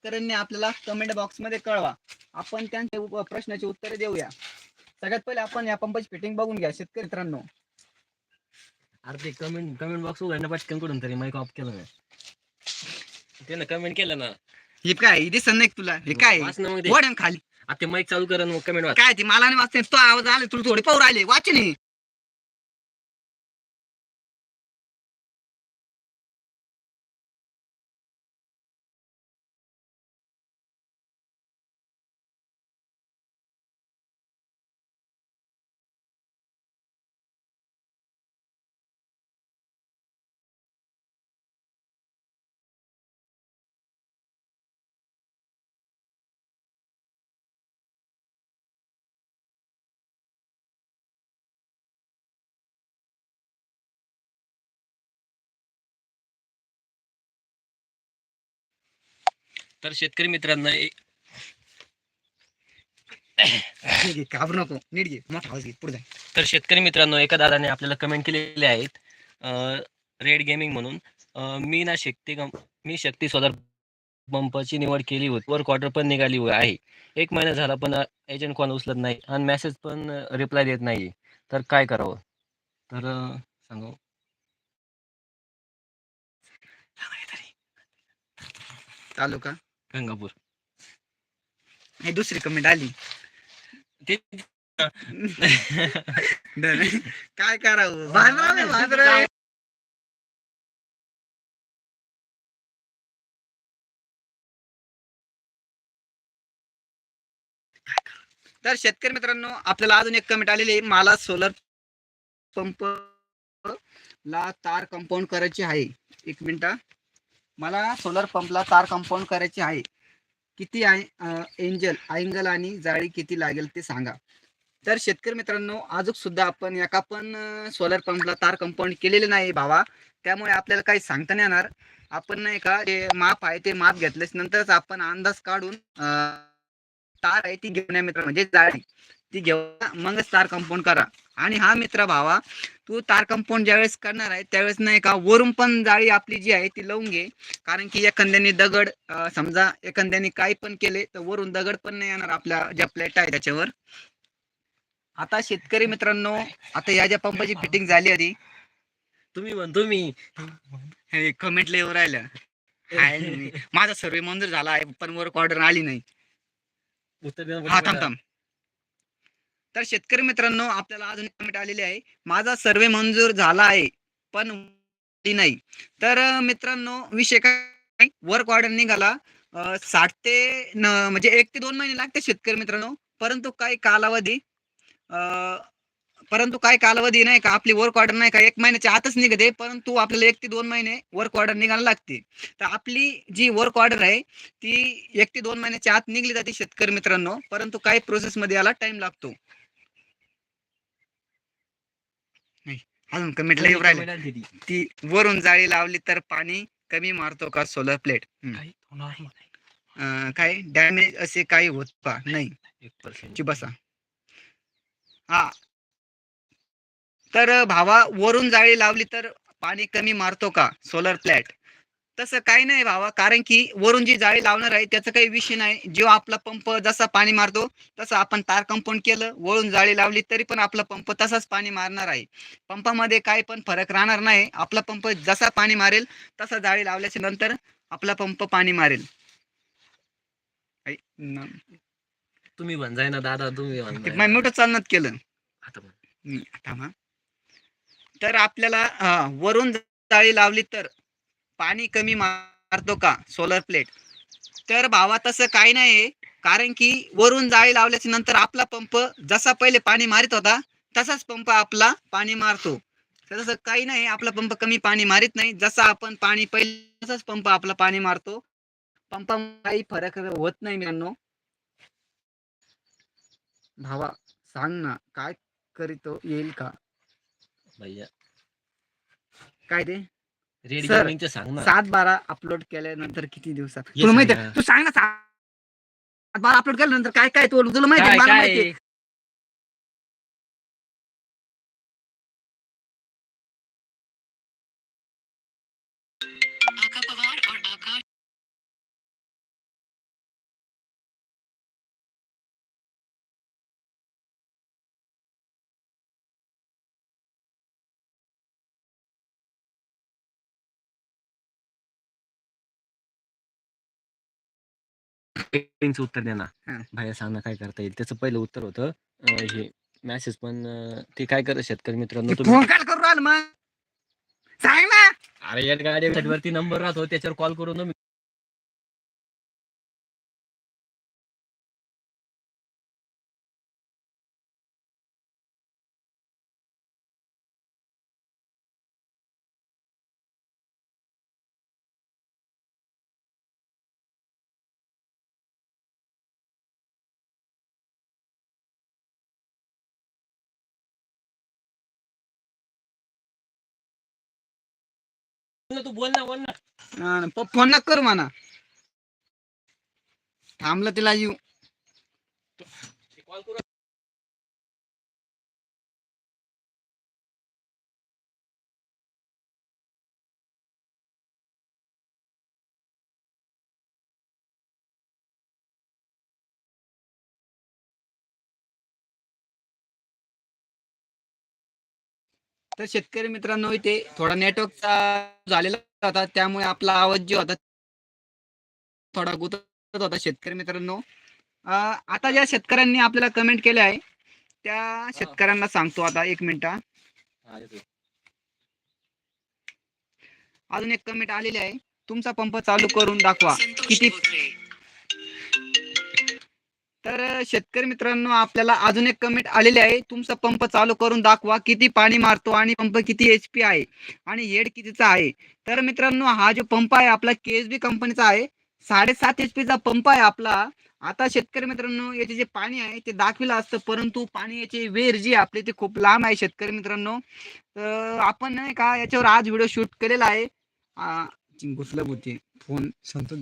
शेतकऱ्यांनी आपल्याला कमेंट बॉक्समध्ये कळवा. आपण त्यांच्या उप- प्रश्नाची उत्तरे देऊया. सगळ्यात पहिले आपण या पंपाची फिटिंग बघून घ्या शेतकरी मित्रांनो. अरे ते कमेंट कमेंट बॉक्स उघडणं पटकन कुठून तरी माईक ऑफ केलं मी. त्यानं कमेंट केलं ना. हे काय दिसत नाही का तुला? हे काय? वाच ना मग ते. वडन खाली. आता माईक चालू करा मग कमेंट वाच. काय ती मला नाही वाचते तो आवाज आले तुला थोडे पाऊर आले वाचन तर शेतकरी मित्रांना घाबरू नको. नीट घे. मोठा आवाज घे. पुढे तर शेतकरी मित्रांनो एका दादाने आपल्याला कमेंट केलेले आहेत. रेड गेमिंग म्हणून. मी ना शक्ती मी शक्ती सोलर पंपाची निवड केली होती. वर क्वार्टर पण निघाली आहे. एक महिना झाला पण एजंट कॉल उचलत नाही आणि मेसेज पण रिप्लाय देत नाही तर काय करावं? तर सांगू. चालू का? गंगापूर नाही दुसरी कमेंट आली ते. काय करावं. तर शेतकरी मित्रांनो आपल्याला अजून एक कमेंट आलेली आहे मला सोलर पंप ला तार कंपाऊंड करायची आहे एक मिनिट. मला सोलर पंपला तार कंपाऊंड करायची आहे. किती आहे? एंजल अँगल आणि जाळी किती लागेल ते सांगा. तर शेतकरी मित्रांनो अजून सुद्धा आपण एका पण सोलर पंपला तार कंपाऊंड केलेले नाही भावा. त्यामुळे आपल्याला काही सांगता नाही येणार. आपण नाही का जे माप आहे ते माप घेतल्याच नंतरच आपण अंदाज काढून तार आहे ती घेऊन या मित्र म्हणजे जाळी. ती घेऊन मगच तार कंपाऊंड करा. आणि हा मित्र भावा तू तार कंपाऊंड ज्यावेळेस करणार आहे त्यावेळेस नाही का वरून पण जाळी आपली जी आहे ती लावून घे. कारण की एखाद्याने दगड समजा एखाद्याने काही पण केले तर वरून दगड पण नाही येणार आपल्या ज्या प्लेट आहे त्याच्यावर. आता शेतकरी मित्रांनो आता या ज्या पंपाची फिटिंग झाली आधी तुम्ही म्हणतो मी हे कमेंटला येऊ राहिलं आहे नाही. माझा सर्वे मंजूर झाला आहे पण वर ऑर्डर आली नाही. हा थांब. थांब. तर शेतकरी मित्रांनो आपल्याला अजून कमेंट आलेली आहे. माझा सर्वे मंजूर झाला आहे पण नाही. तर मित्रांनो विषय काय वर्क ऑर्डर निघाला. साठ ते म्हणजे एक ते दोन महिने लागते शेतकरी मित्रांनो. परंतु काही कालावधी अं, परंतु काही कालावधी नाही का? आपली वर्क ऑर्डर नाही का? एक महिन्याच्या आतच निघते परंतु आपल्याला एक ते दोन महिने वर्क ऑर्डर निघायला लागते. तर आपली जी वर्क ऑर्डर आहे ती एक ते दोन महिन्याच्या आत निघली जाते शेतकरी मित्रांनो. परंतु काही प्रोसेस मध्ये याला टाइम लागतो. अजून कमेंटला येऊ राहिले. ती. वरून जाळी लावली तर पाणी कमी मारतो का सोलर प्लेट. काय डॅमेज असे काही होत का? नाही बसा. हा. तर भावा वरून जाळी लावली तर पाणी कमी मारतो का? सोलर प्लॅट तसं काही नाही भावा कारण की वरून जी जाळी लावणार आहे त्याचा काही विषय नाही. जेव्हा आपला पंप जसा पाणी मारतो तसं आपण तार कंपाऊंड केलं वळून जाळी लावली तरी पण आपला पंप तसाच पाणी मारणार आहे. पंपामध्ये काही पण फरक राहणार नाही. आपला पंप जसा पाणी मारेल तसा जाळी लावल्याच्या नंतर आपला पंप पाणी मारेल. तुम्ही म्हणजाय ना दादा तुम्ही. मोठं चालनात केलं. आता तर आपल्याला वरून जाळी लावली तर पाणी कमी मारतो का? सोलर प्लेट तर भावा तसं काही नाही. कारण की वरून जाळी लावल्याच्या नंतर आपला पंप जसा पहिले पाणी मारित होता तसाच पंप आपला पाणी मारतो. तसं काही नाही. आपला पंप कमी पाणी मारित नाही. जसा आपण पाणी पहिले तसाच पंप आपला पाणी मारतो. पंपा काही फरक होत नाही मित्रांनो. भावा सांग ना काय करीतो येईल का? भैया. काय ते? रेड Sir, गेमिंगचं सांग ना. सात बारा अपलोड केल्यानंतर किती दिवसात? तुला माहिती सांगा. तू सांग ना सात बारा अपलोड केल्यानंतर काय काय तुला? तुला माहिती काय मला काय? कमेंटचं उत्तर द्या ना हा. भाया सांग ना काय करता येईल? त्याचं पहिलं उत्तर होतं अं, हे मेसेज पण अं, ते काय करत शेतकरी मित्रांनो तुम्ही फोन काय करू राहिलं मग. सांग ना. अरे या गाडी वरती नंबर राहतो त्याच्यावर कॉल करून तुम्ही तू बोल ना बोल ना. प- फोन नका करू म्हणा. थांबलं तिला येऊ. कॉल करू. तर शेतकरी मित्रांनो इथे थोडा नेटवर्कचा झालेला होता. त्यामुळे आपला आवाज जो होता थोडा गुतत होता शेतकरी मित्रांनो. आता ज्या शेतकऱ्यांनी आपल्याला कमेंट केले आहे त्या शेतकऱ्यांना सांगतो आता एक मिनिट अजून एक कमेंट आलेली आहे. तुमचा पंप चालू करून दाखवा. किती तर शेतकरी मित्रांनो आपल्याला अजून एक कमेंट आलेली आहे. तुमचा पंप चालू करून दाखवा. किती पाणी मारतो आणि पंप किती एच पी आहे आणि हेड कितीचा आहे. तर मित्रांनो हा जो पंप आहे आपला केएसबी कंपनीचा आहे. साडेसात एच चा पंप आहे आपला. आता शेतकरी मित्रांनो याचे जे पाणी आहे ते दाखविलं असतं. परंतु पाणी याची वेर जी आपली ती खूप लांब आहे शेतकरी मित्रांनो. तर आपण नाही का याच्यावर आज व्हिडिओ शूट केलेला आहे. घुसलं होते. फोन सांगतो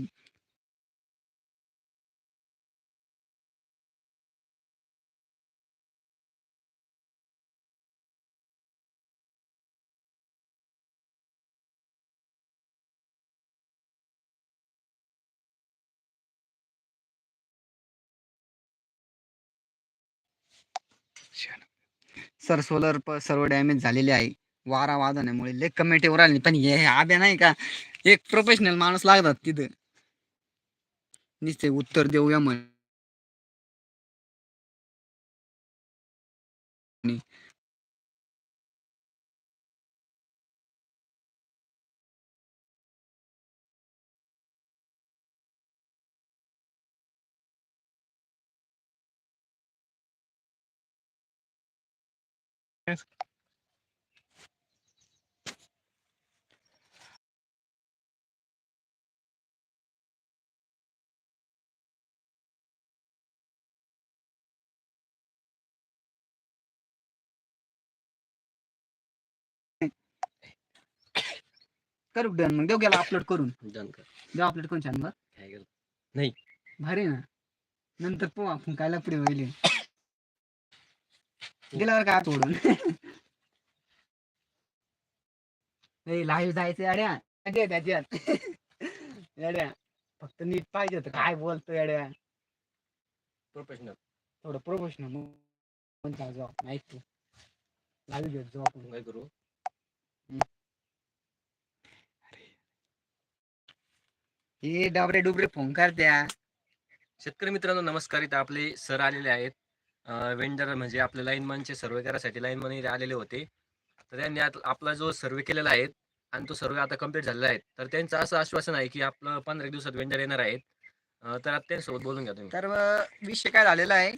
सर सोलर प सर्व डॅमेज झालेले आहे. वारा वादनामुळे लय कमेटीवर आले पण हे आब्या नाही का एक प्रोफेशनल माणूस लागतात तिथं. नुसते उत्तर देऊया म्हण करू डन. मग देऊ गेला अपलोड करून. Done कर. देऊ अपलोड करून छान बरं काय केलं? भारी ना. नंतर पाहू आपण कायला पुढे होईल. गेल्यावर काय तोडून? लाईव्ह जायचं अड्या अड्या त्याच्यात अड्या फक्त नीट पाहिजे होतं. काय बोलतो अड्या प्रोफेशनल थोडं प्रोफेशनल मग जाऊ ऐक लाईव्ह घेत आपण. काय करू? हे डाबरे डुबरे फोन करत्या शेतकरी मित्रांनो नमस्कार. इथं आपले सर आलेले आहेत. वेंडर म्हणजे आपले लाईनमॅनचे सर्वे करायसाठी लाईनमॅन आलेले होते. तर त्यांनी आपला जो सर्वे केलेला आहे आणि तो सर्वे आता कंप्लीट झालेला आहे. तर त्यांचं असं आश्वासन आहे की आपलं पंधरा दिवसात वेंडर येणार आहेत. तर आता त्यांच्यासोबत बोलून घ्या तुम्ही. तर विषय काय झालेला आहे?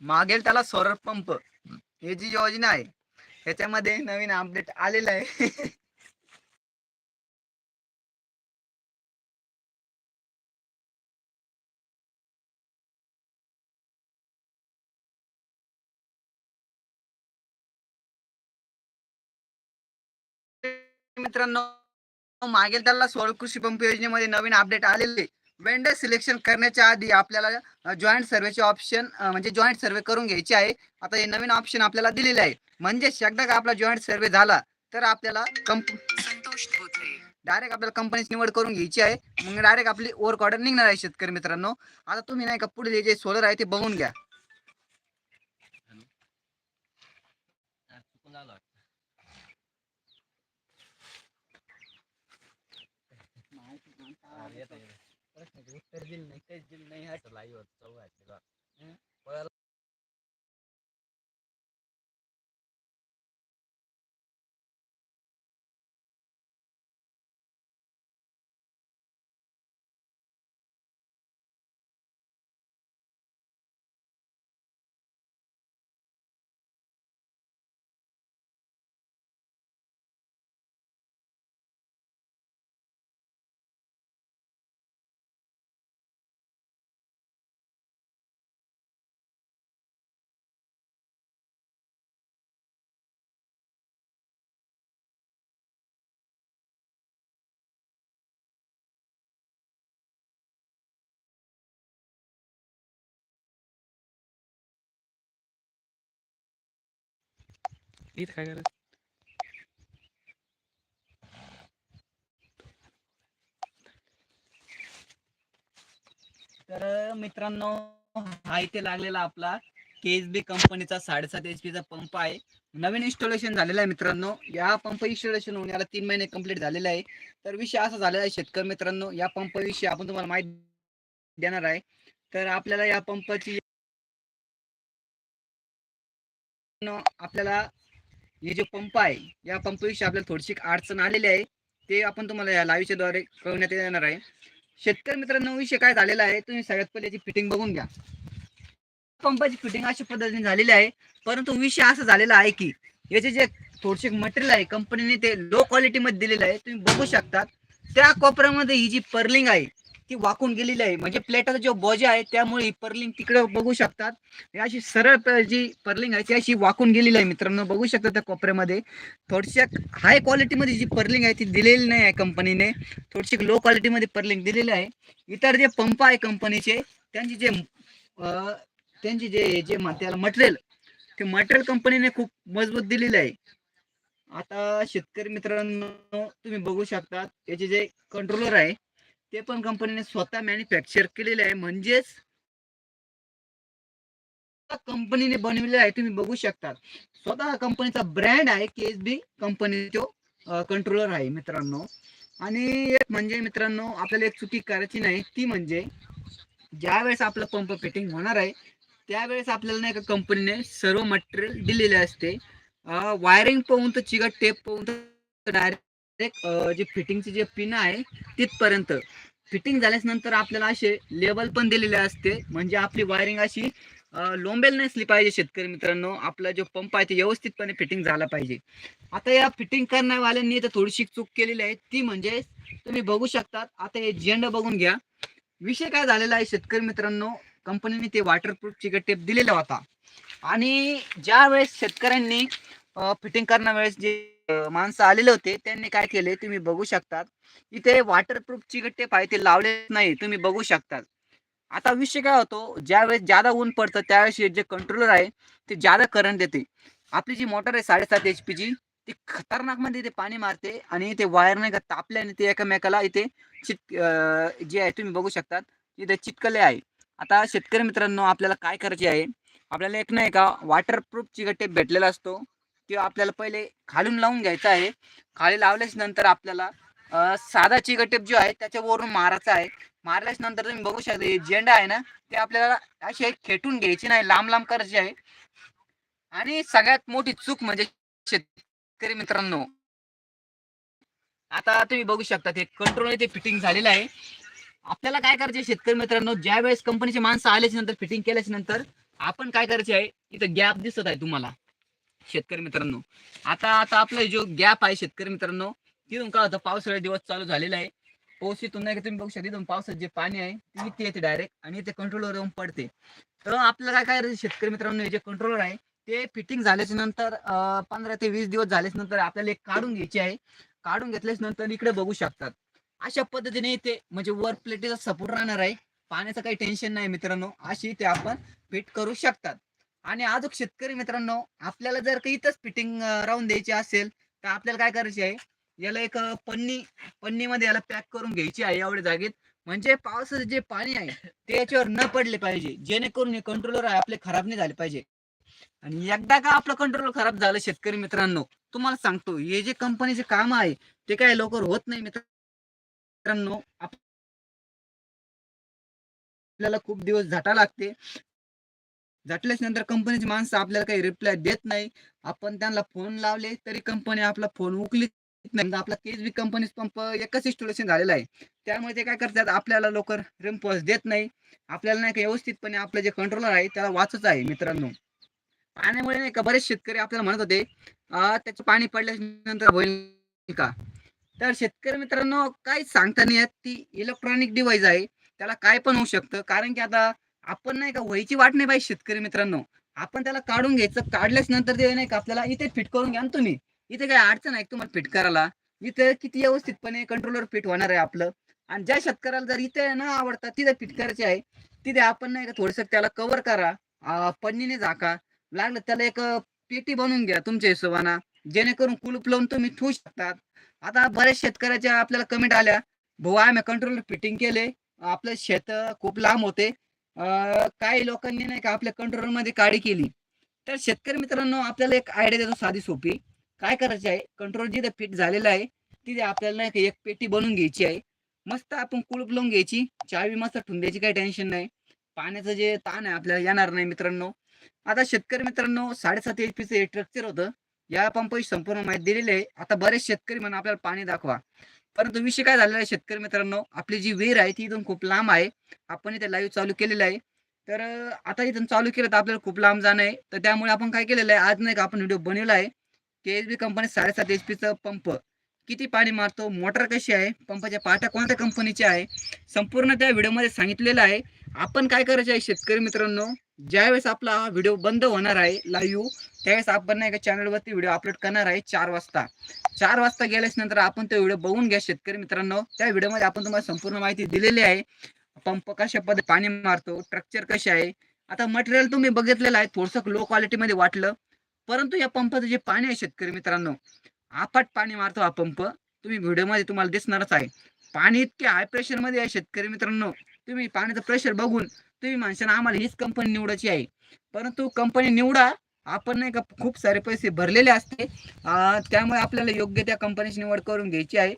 मागेल त्याला सोलर पंप हे जी योजना आहे ह्याच्यामध्ये नवीन अपडेट आलेलं आहे. मित्रांनो मागेल त्याला सोळ कृषी पंप योजनेमध्ये नवीन अपडेट आलेले. वेंडर सिलेक्शन करण्याच्या आधी आपल्याला जॉईंट सर्वेचे ऑप्शन म्हणजे जॉईंट सर्वे करून घ्यायचे आहे. आता हे नवीन ऑप्शन आपल्याला दिलेले आहे. म्हणजे एकदा का आपला जॉईंट सर्वे झाला तर आपल्याला कंप डायरेक्ट आपल्याला कंपनीची निवड करून घ्यायची आहे. मग डायरेक्ट आपली ओव्हर ऑर्डर निघणार आहे शेतकरी मित्रांनो. आता तुम्ही नाही का पुढे जे सोलर आहे ते बघून घ्या हा, चुकून आलं वाटतं. हा, येतं, येतं. प्रश्नाचे उत्तर दिलं नाही काहीच दिलं नाही हा लाईव्ह होतं चौ घातलेला इथं काय करायचं तर मित्रांनो हा इथे लागलेला आपला केएसबी कंपनीचा साडेसात एच चा पंप आहे. नवीन इन्स्टॉलेशन झालेला आहे मित्रांनो. या पंप इन्स्टॉलेशन होऊन याला तीन महिने कंप्लीट झालेला आहे. तर विषय असा झालेला आहे शेतकरी मित्रांनो या पंपाविषयी आपण तुम्हाला माहिती देणार आहे. तर आपल्याला या पंपाची आपल्याला हे जे पंप आहे या पंपविषयी आपल्याला थोडीशी अडचण आलेली आहे. ते आपण तुम्हाला या लाईव्हच्या द्वारे कळवण्यात येणार आहे. शेतकरी मित्रांनो विषय काय झालेला आहे तुम्ही सगळ्यात पहिले याची फिटिंग बघून घ्या. पंपाची फिटिंग अशा पद्धतीने झालेली आहे. परंतु विषय असा झालेला आहे की याचे जे थोडेसे मटेरियल आहे कंपनीने ते लो क्वालिटी मध्ये दिलेलं आहे. तुम्ही बघू शकता त्या कोपऱ्यामध्ये ही जी पर्लिंग आहे ती वाकून गेलेली आहे. म्हणजे प्लेटाचा जो बोजा आहे त्यामुळे ही पर्लिंग तिकडे बघू शकतात. अशी सरळ जी पर्लिंग आहे ती अशी वाकून गेलेली आहे मित्रांनो. बघू शकता त्या कोपऱ्यामध्ये. थोडीशी हाय क्वालिटीमध्ये जी पर्लिंग आहे ती दिलेली नाही आहे कंपनीने. थोडीशी लो क्वालिटीमध्ये पर्लिंग दिलेली आहे. इतर जे पंप आहे कंपनीचे त्यांची जे त्यांची जे जे त्याला मटेरियल ते मटेरियल कंपनीने खूप मजबूत दिलेलं आहे. आता शेतकरी मित्रांनो तुम्ही बघू शकता याचे जे कंट्रोलर आहे ते पण कंपनीने स्वतः मॅन्युफॅक्चर केलेले आहे. म्हणजेच कंपनीने बनवलेले आहे तुम्ही बघू शकता. स्वतः कंपनीचा ब्रँड आहे केएसबी कंपनी तो कंट्रोलर आहे मित्रांनो. आणि एक म्हणजे मित्रांनो आपल्याला एक चुकी करायची नाही ती म्हणजे ज्या वेळेस आपला पंप फिटिंग होणार आहे त्यावेळेस आपल्याला नाही का कंपनीने सर्व मटेरियल दिलेले असते. वायरिंग पाहून तर चिकट टेप पाहून तर डायरेक्ट जे फिटिंगची जे पिन आहे तिथपर्यंत. फिटिंग झाल्यास नंतर आपल्याला असे लेवल पण दिलेले असते. म्हणजे आपली वायरिंग अशी लोंबेल नसली पाहिजे शेतकरी मित्रांनो. आपला जो पंप आहे ते व्यवस्थितपणे फिटिंग झाला पाहिजे. आता या फिटिंग करण्यावाल्यांनी तर थोडीशी चूक केलेली आहे. ती म्हणजे तुम्ही बघू शकतात. आता हे झेंडा बघून घ्या. विषय काय झालेला आहे शेतकरी मित्रांनो? कंपनीने ते वॉटरप्रूफ चिकट टेप दिलेला होता. आणि ज्या वेळेस शेतकऱ्यांनी फिटिंग करण्या वेळेस जे माणसं आलेले होते त्यांनी काय केले तुम्ही बघू शकतात. इथे वॉटरप्रूफ चिकट टेप आहे ते लावले नाही तुम्ही बघू शकतात. आता विषय काय होतो ज्यावेळेस ज्यादा जादा ऊन पडतं त्यावेळेस जे कंट्रोलर आहे ते जादा करंट देते. आपली जी मोटर आहे साडेसात एच पी ची ती खतरनाकमध्ये इथे पाणी मारते आणि ते वायर नाही का तापल्याने ते एकमेकाला इथे चिट जे आहे तुम्ही बघू शकतात इथे चिटकले आहे. आता शेतकरी मित्रांनो आपल्याला काय करायचे आहे? आपल्याला एक नाही का वॉटरप्रूफ चिकट भेटलेला असतो. किंवा आपल्याला पहिले खालून लावून घ्यायचा आहे. खाली लावल्याच नंतर आपल्याला साधा चिकटेप जो आहे त्याच्यावरून मारायचा आहे. मारल्याच नंतर तुम्ही बघू शकता झेंडा आहे ना ते आपल्याला असे खेटून घ्यायची नाही लांब लांब करायची आहे. आणि सगळ्यात मोठी चूक म्हणजे शेतकरी मित्रांनो आता तुम्ही बघू शकता ते कंट्रोल ते फिटिंग झालेलं आहे. आपल्याला काय करायचे शेतकरी मित्रांनो ज्या वेळेस कंपनीचे माणसं आल्याच्यानंतर फिटिंग केल्याच्यानंतर आपण काय करायचे आहे इथं गॅप दिसत आहे तुम्हाला. शेतकरी मित्रांनो. आता आता आपला जो गॅप आहे शेतकरी मित्रांनो तिथून काय होतं पावसाळ्या दिवस चालू झालेला आहे. पाऊस इथून नाही का तुम्ही बघू शकता इथून पावसात जे पाणी आहे ते इथे येते डायरेक्ट आणि ते कंट्रोलवर येऊन पडते. तर आपल्याला काय करायचं शेतकरी मित्रांनो जे कंट्रोलर आहे ते फिटिंग झाल्याच्यानंतर पंधरा ते वीस दिवस झाल्याच्यानंतर आपल्याला एक काढून घ्यायची आहे. काढून घेतल्याच नंतर इकडे बघू शकतात. अशा पद्धतीने ते म्हणजे वर प्लेटीचा सपोर्ट राहणार आहे. पाण्याचं काही टेन्शन नाही मित्रांनो. अशी ते आपण फिट करू शकतात. आणि अजून शेतकरी मित्रांनो आपल्याला जर का इथंच फिटिंग राहून द्यायची असेल तर आपल्याला काय करायचे आहे? याला एक पन्नी पन्नी पन्नीमध्ये याला पॅक करून घ्यायची आहे एवढ्या जागेत. म्हणजे पावसाचं जे पाणी आहे ते याच्यावर न पडले पाहिजे. जेणेकरून हे कंट्रोलर आहे आपले खराब नाही झाले पाहिजे. आणि एकदा का आपलं कंट्रोल खराब झालं शेतकरी मित्रांनो तुम्हाला सांगतो हे जे कंपनीचे काम आहे ते काय लवकर होत नाही मित्रांनो. आपल्याला खूप दिवस झाटा लागते. झटल्याच नंतर कंपनीची माणसं आपल्याला काही रिप्लाय देत नाही. आपण त्यांना फोन लावले तरी कंपनी आपला फोन उकलीत नाही. आपला केस बी कंपनी पंप एकच इन्स्टॉलेशन झालेला आहे. त्यामुळे ते काय करतात आपल्याला लवकर रिम्पॉस देत नाही. आपल्याला नाही का व्यवस्थितपणे आपलं जे कंट्रोलर आहे त्याला वाचच आहे मित्रांनो. पाण्यामुळे नाही का बरेच शेतकरी आपल्याला म्हणत होते त्याचं पाणी पडल्यानंतर होईल का? तर शेतकरी मित्रांनो काही सांगता नाही येत. ती इलेक्ट्रॉनिक डिव्हाइस आहे. त्याला काय पण होऊ शकतं. कारण की आता आपण नाही का व्हायची वाट नाही पाहिजे शेतकरी मित्रांनो. आपण त्याला काढून घ्यायचं. काढल्याच नंतर ते नाही का आपल्याला इथे फिट करून घ्या तुम्ही. इथे काही अडचण आहे तुम्हाला फिट करायला? इथे किती व्यवस्थितपणे कंट्रोलर फिट होणार आहे आपलं. आणि ज्या शेतकऱ्याला जर इथे न आवडता तिथे फिट करायचे आहे तिथे आपण नाही का थोडस त्याला कव्हर करा. पन्नीने झाका. लागलं त्याला एक पेटी बनवून घ्या तुमच्या हिशोबाना. जेणेकरून कुलूप लावून तुम्ही ठेवू शकतात. आता बऱ्याच शेतकऱ्याच्या आपल्याला कमेंट आल्या भाऊ आम्ही कंट्रोलर फिटिंग केले. आपलं शेत खूप लांब होते. काही लोकांनी नाही का आपल्या कंट्रोलमध्ये काळी केली. तर शेतकरी मित्रांनो आपल्याला एक आयडिया देतो साधी सोपी. काय करायची आहे? कंट्रोल जिथे फिट झालेलं आहे तिथे आपल्याला नाही का एक पेटी बनवून घ्यायची आहे. मस्त आपण कुलूप लावून घ्यायची. चावी मस्त ठुंब्याची काही टेन्शन नाही. पाण्याचं जे ताण आहे आपल्याला येणार नाही मित्रांनो. आता शेतकरी मित्रांनो साडेसात एच पीचं स्ट्रक्चर होतं. या पंपाची संपूर्ण माहिती दिलेली आहे. आता बरेच शेतकरी म्हणून आपल्याला पाणी दाखवा. परंतु विषय काय झालेला आहे शेतकरी मित्रांनो? आपली जी विहीर आहे ती इथून खूप लांब आहे. आपण इथे लाईव्ह चालू केलेलं आहे. तर आता इथून चालू केलं तर आपल्याला खूप लांब जाणं आहे. तर त्यामुळे आपण काय केलेलं आहे आज नाही का आपण व्हिडिओ बनवला आहे. के एच बी कंपनी साडेसात एच पीचं पंप किती पाणी मारतो मोटर कशी आहे पंपाच्या पाट्या कोणत्या कंपनीच्या आहे संपूर्ण त्या व्हिडिओमध्ये सांगितलेलं आहे. आपण काय करायचं आहे शेतकरी मित्रांनो? ज्यावेळेस आपला हा व्हिडिओ बंद होणार आहे लाईव्ह त्यावेळेस आपण नाही का चॅनलवरती व्हिडिओ अपलोड करणार आहे चार वाजता. चार वाजता गेल्याच नंतर आपण तो व्हिडिओ बघून घ्या शेतकरी मित्रांनो. त्या व्हिडिओमध्ये आपण तुम्हाला संपूर्ण माहिती दिलेली आहे. पंप कशा पद्धती पाणी मारतो स्ट्रक्चर कसे आहे. आता मटेरियल तुम्ही बघितलेलं आहे थोडंसं लो क्वालिटीमध्ये वाटलं. परंतु या पंपाचं जे पाणी आहे शेतकरी मित्रांनो आपाट पाणी मारतो हा पंप. तुम्ही व्हिडिओमध्ये तुम्हाला दिसणारच आहे. पाणी इतके हाय प्रेशरमध्ये आहे शेतकरी मित्रांनो. तुम्ही पाण्याचं प्रेशर बघून तुम्ही माणसांना आम्हाला हीच कंपनी निवडायची आहे. परंतु कंपनी निवडा आपण नाही का खूप सारे पैसे भरलेले असते. त्यामुळे आपल्याला योग्य त्या कंपनीची निवड करून घ्यायची आहे.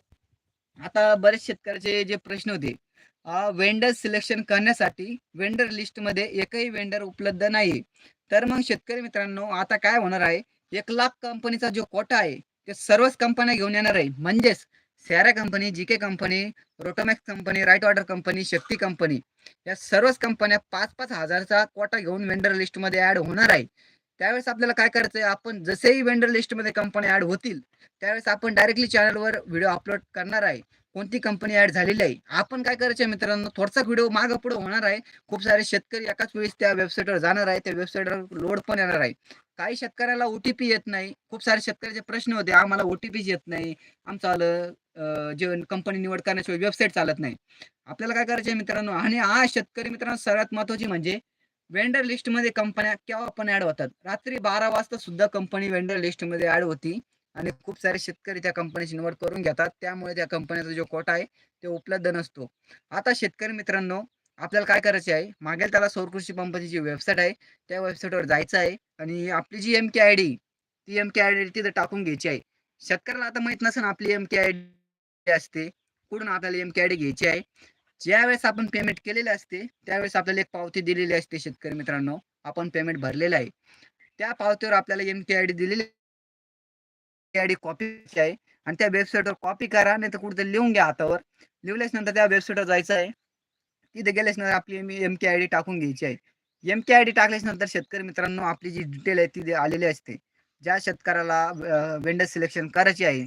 आता बरेच शेतकऱ्याचे जे प्रश्न होते वेंडर सिलेक्शन करण्यासाठी वेंडर लिस्टमध्ये एकही वेंडर उपलब्ध नाही तर मग शेतकरी मित्रांनो आता काय होणार आहे? एक लाख कंपनीचा जो कोटा आहे ते सर्वच कंपन्या घेऊन येणार आहे. म्हणजेच सॅरा company G K company Rotomax company right order company Shakti company या सर्वच कंपन्या पाच पाच हजारचा कोटा घेऊन वेंडर लिस्टमध्ये ऍड होणार आहे. त्यावेळेस आपल्याला काय करायचं आहे आपण जसेही वेंडर लिस्टमध्ये कंपन्या ऍड होतील त्यावेळेस आपण डायरेक्टली चॅनलवर व्हिडिओ अपलोड करणार आहे. कोणती कंपनी ऍड झालेली आहे? आपण काय करायचं आहे मित्रांनो? थोडासा व्हिडिओ माग पुढे होणार आहे. खूप सारे शेतकरी एकाच वेळेस त्या वेबसाईटवर जाणार आहे. त्या वेबसाईटवर लोड पण येणार आहे. काही शेतकऱ्याला ओटीपी येत नाही. खूप सारे शेतकऱ्याचे प्रश्न होते. आम्हाला ओटीपीच येत नाही. आमचं आलं जे कंपनी निवड करण्याशिवाय वेबसाईट चालत नाही. आपल्याला काय करायचं आहे मित्रांनो? आणि हा शेतकरी मित्रांनो सर्वात महत्वाची म्हणजे वेंडर लिस्टमध्ये कंपन्या केव्हा पण ऍड होतात. रात्री बारा वाजता सुद्धा कंपनी वेंडर लिस्टमध्ये ऍड होती. आणि खूप सारे शेतकरी त्या कंपनीची निवड करून घेतात. त्यामुळे त्या कंपनीचा जो कोटा आहे ते उपलब्ध नसतो. आता शेतकरी मित्रांनो आपल्याला काय करायचे आहे? मागेल त्याला सौरकृषी पंपाची जी वेबसाईट आहे त्या वेबसाईटवर जायचं आहे. आणि आपली जी एम के आय डी ती एम के आय डी तिथे टाकून घ्यायची आहे. शेतकऱ्याला आता माहीत नसेल आपली एम के आय डी असते कुठून आपल्याला एम आय डी घ्यायची आहे. ज्यावेळेस आपण पेमेंट केलेले असते त्यावेळेस आपल्याला एक पावती दिलेली असते शेतकरी मित्रांनो. आपण पेमेंट भरलेलं आहे. त्या पावतीवर आपल्याला एम आय डी दिलेली आय डी कॉपी आहे. आणि त्या वेबसाईटवर कॉपी करा नाही तर कुठे लिहून घ्या हातावर. लिहिल्याच नंतर त्या वेबसाईटवर जायचं आहे. तिथे गेल्याच नंतर आपली एम के आय डी टाकून घ्यायची आहे. एम के आय डी टाकल्याच नंतर शेतकरी मित्रांनो आपली जी डिटेल आहे ती आलेली असते. ज्या शेतकऱ्याला वेंडर सिलेक्शन करायची आहे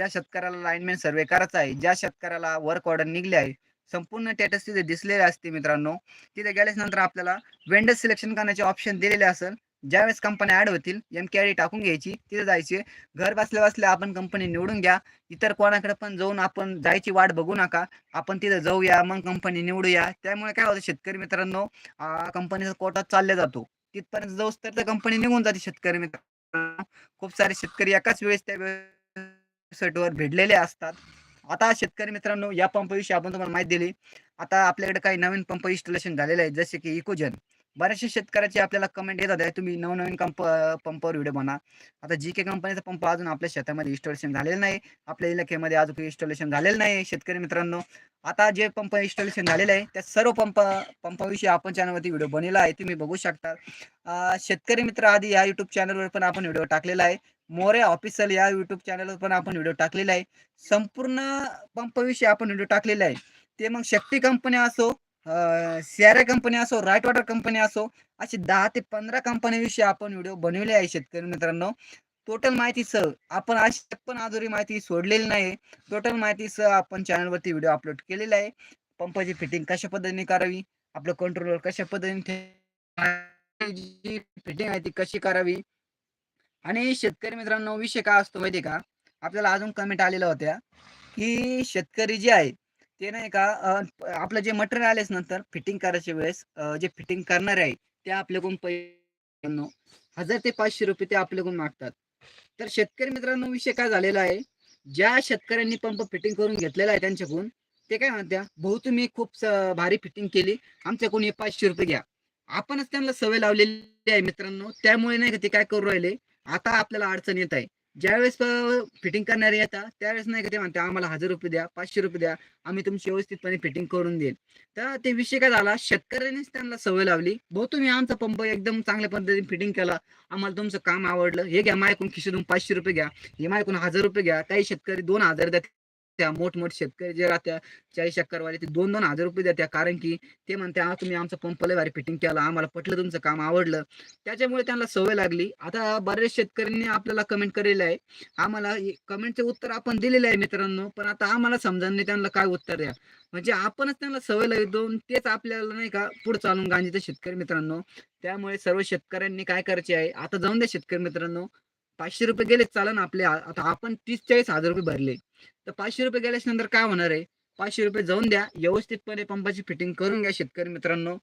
ज्या शेतकऱ्याला लाईनमॅन सर्वे करायचा आहे ज्या शेतकऱ्याला वर्क ऑर्डर निघले आहे संपूर्ण स्टेटस तिथे दिसलेले असते मित्रांनो. तिथे गेल्याच नंतर आपल्याला वेंडर सिलेक्शन करण्याचे ऑप्शन दिलेले असेल ज्यावेळेस कंपन्या ऍड होतील एम के आय टाकून घ्यायची तिथे जायची. घर बसल्या बसल्या आपण कंपनी निवडून घ्या. इतर कोणाकडे पण जाऊन आपण जायची वाट बघू नका. आपण तिथे जाऊया मग कंपनी निवडूया. त्यामुळे काय होतं शेतकरी मित्रांनो कंपनीचा कोटात चालला जातो. तिथपर्यंत जाऊस तर कंपनी निघून जाते शेतकरी मित्रांनो. खूप सारे शेतकरी एकाच वेळेस त्या वेबसाईटवर भेटलेले असतात. आता शेतकरी मित्रांनो या पंपविषयी आपण तुम्हाला माहिती दिली. आता आपल्याकडे काही नवीन पंप इन्स्टॉलेशन झालेले आहेत जसे की इकोजन बऱ्याचशा शेतकऱ्याचे आपल्याला कमेंट येतात आहे तुम्ही नवनवीन कंप पंपावर व्हिडिओ बना आता जी के कंपनीचा पंप अजून आपल्या शेतामध्ये इन्स्टॉलेशन झालेलं नाही. आपल्या इलाक्यामध्ये अजून इन्स्टॉलेशन झालेलं नाही. शेतकरी मित्रांनो आता जे पंप इन्स्टॉलेशन झालेलं आहे त्या सर्व पंप पंपाविषयी आपण चॅनलवरती व्हिडिओ बनवला आहे तुम्ही बघू शकता. शेतकरी मित्र आधी या युट्यूब चॅनलवर पण आपण व्हिडिओ टाकलेला आहे. मोरे ऑफिशियल या युट्यूब चॅनलवर पण आपण व्हिडिओ टाकलेला आहे. संपूर्ण पंपविषयी आपण व्हिडिओ टाकलेला आहे. ते मग शक्ती कंपनी असो सियारा कंपनी असो राईट वॉटर कंपनी असो अशी दहा ते पंधरा कंपन्याविषयी आपण व्हिडिओ बनवले आहे शेतकरी मित्रांनो. टोटल माहितीसह आपण अशी पण अधुरी माहिती सोडलेली नाही. टोटल माहितीसह आपण चॅनलवरती व्हिडिओ अपलोड केलेला आहे. पंपाची फिटिंग कशा पद्धतीने करावी? आपलं कंट्रोलर कशा पद्धतीने फिटिंग आहे ती कशी करावी? आणि शेतकरी मित्रांनो विषय काय असतो माहिती आहे का? आपल्याला अजून कमेंट आलेल्या होत्या की शेतकरी जे आहे ते नाही का आपलं जे मटेरियल आलेच नंतर फिटिंग करायच्या वेळेस जे फिटिंग करणारे आहे ते आपल्याकडून पैसे हजार ते पाचशे रुपये ते आपल्याकडून मागतात. तर शेतकरी मित्रांनो विषय काय झालेला आहे? ज्या शेतकऱ्यांनी पंप फिटिंग करून घेतलेला आहे त्यांच्याकडून ते काय म्हणत्या भाऊ तुम्ही खूप भारी फिटिंग केली आमच्याकडून हे पाचशे रुपये घ्या. आपणच त्यांना सवय लावलेली आहे मित्रांनो त्यामुळे नाही का ते काय करू राहिले? आता आपल्याला अडचण येत आहे. ज्यावेळेस फिटिंग करणारे येतात त्यावेळेस नाही का ते म्हणते आम्हाला हजार रुपये द्या पाचशे रुपये द्या आम्ही तुमची व्यवस्थितपणे फिटिंग करून देईल. तर ते विषय काय झाला? शेतकऱ्यांनीच त्यांना सवय लावली. भाऊ तुम्ही आमचा पंप एकदम चांगल्या पद्धतीने फिटिंग केला. आम्हाला तुमचं काम आवडलं. हे घ्या मायकून खिशेतून पाचशे रुपये घ्या. हे मायकून हजार रुपये घ्या. काही शेतकरी दोन हजार द्या त्या मोठमोठे शेतकरी जे राहत्या चाळीस चक्करवाले ते दोन दोन हजार रुपये देत्या. कारण की ते म्हणते हा तुम्ही आमचा पंप लय भारी फिटिंग केला आम्हाला पटलं तुमचं काम आवडलं. त्याच्यामुळे त्यांना सवय लागली. आता बऱ्याच शेतकऱ्यांनी आपल्याला कमेंट केलेलं आहे. आम्हाला कमेंटचे उत्तर आपण दिलेले आहे मित्रांनो पण आता आम्हाला समजा नाही त्यांना काय उत्तर द्या. म्हणजे आपणच त्यांना सवय लावतो तेच आपल्याला नाही का पुढे चालून गांधीचे शेतकरी मित्रांनो. त्यामुळे सर्व शेतकऱ्यांनी काय करायचे आहे आता जाऊन द्या शेतकरी मित्रांनो. पाचशे रुपये गेले चालन आपले आता आपण तीस चाळीस हजार रुपये भरले. तर पाचशे रुपये गेल्याच्यानंतर काय होणार आहे? पाचशे रुपये जाऊन द्या. व्यवस्थितपणे पंपाची फिटिंग करून घ्या शेतकरी मित्रांनो.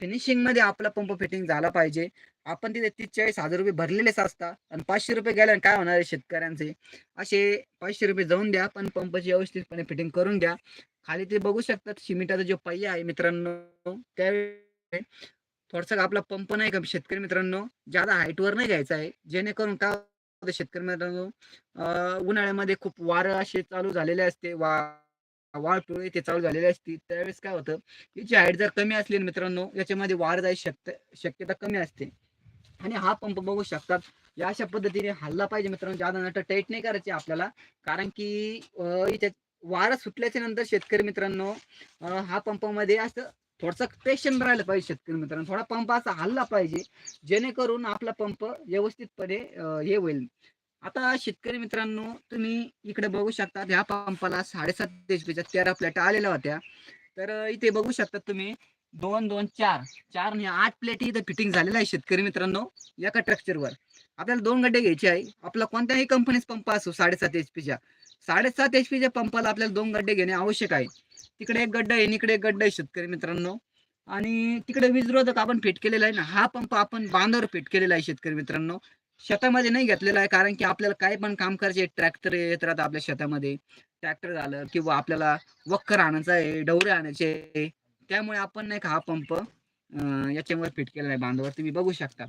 फिनिशिंगमध्ये आपला पंप फिटिंग झाला पाहिजे. आपण तिथे तीस चाळीस हजार रुपये भरलेलेच असतात. आणि पाचशे रुपये गेल्याने काय होणार आहे शेतकऱ्यांचे? असे पाचशे रुपये जाऊन द्या. पण पंपाची व्यवस्थितपणे फिटिंग करून घ्या. खाली ते बघू शकतात सिमेंटाचा जो पहिया आहे मित्रांनो त्या थोडसा आपला पंप नाही का शेतकरी मित्रांनो? ज्यादा हाईटवर नाही घ्यायचा आहे. जेणेकरून काय शेतकरी मित्रांनो उन्हाळ्यामध्ये खूप वारं असे चालू झालेले असते वा वाळ पिवळे ते चालू झालेले असते. त्यावेळेस काय होतं याची हाईट जर कमी असली ना मित्रांनो याच्यामध्ये वार जायची शक्य शक्यता कमी असते. आणि हा पंप बघू शकतात या अशा पद्धतीने हल्ला पाहिजे मित्रांनो जादा नट टाईट नाही करायचे आपल्याला. कारण की अं, वारं सुटल्याच्या नंतर शेतकरी मित्रांनो हा पंपामध्ये असं थोडसा पेशंट राहिलं पाहिजे शेतकरी मित्रांनो. थोडा पंप असा हल्ला पाहिजे जेणेकरून आपला पंप व्यवस्थितपणे हे होईल. आता शेतकरी मित्रांनो तुम्ही इकडे बघू शकता ह्या पंपाला साडेसात एचपीच्या तेरा प्लेट आलेल्या होत्या. तर इथे बघू शकता तुम्ही दोन दोन चार. चार आणि आठ प्लेट इथं फिटिंग झालेलं आहे शेतकरी मित्रांनो एका ट्रक्चरवर आपल्याला दोन गड्डे घ्यायचे आहे. आपला कोणत्याही कंपनीच पंप असो साडेसात एच पीच्या साडेसात एच पीच्या पंपाला आपल्याला दोन गड्डे घेणे आवश्यक आहे. तिकडे एक गड्डा आहे इकडे एक गड्डा आहे शेतकरी मित्रांनो. आणि तिकडे वीजरोधक आपण फिट केलेला आहे ना हा पंप आपण बांधावर फिट केलेला आहे शेतकरी मित्रांनो. शेतामध्ये नाही घेतलेला आहे कारण की आपल्याला काय पण काम करायचे ट्रॅक्टर येत राहतात आपल्या शेतामध्ये. ट्रॅक्टर झालं किंवा आपल्याला वक्कर आणायचं आहे डवरे आणायचे त्यामुळे आपण नाही का हा पंप याच्यावर फिट केलेला आहे बांधावर. तुम्ही बघू शकता.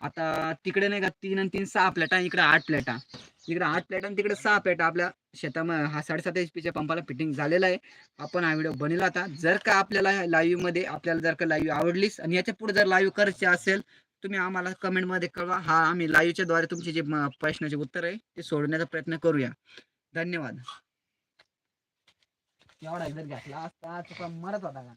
आता तिकडे नाही का तीन आणि तीन सहा प्लेटा इकडे आठ प्लेटा इकडे आठ प्लेट आणि तिकडे सहा प्लेट आपल्या शेतामध्ये हा साडेसात एच पीच्या पंपाला फिटिंग झालेला आहे. आपण हा व्हिडिओ बनवला आता जर का आपल्याला लाईव्हमध्ये आपल्याला जर का लाईव्ह आवडलीस आणि याच्यापुढे जर लाईव्ह करायचे असेल तुम्ही आम्हाला कमेंटमध्ये कळवा. हा आम्ही लाईव्हच्या द्वारे तुमचे जे प्रश्नाचे उत्तर आहे ते सोडण्याचा प्रयत्न करूया. धन्यवाद. एवढा जर घातला असता मरत होता का?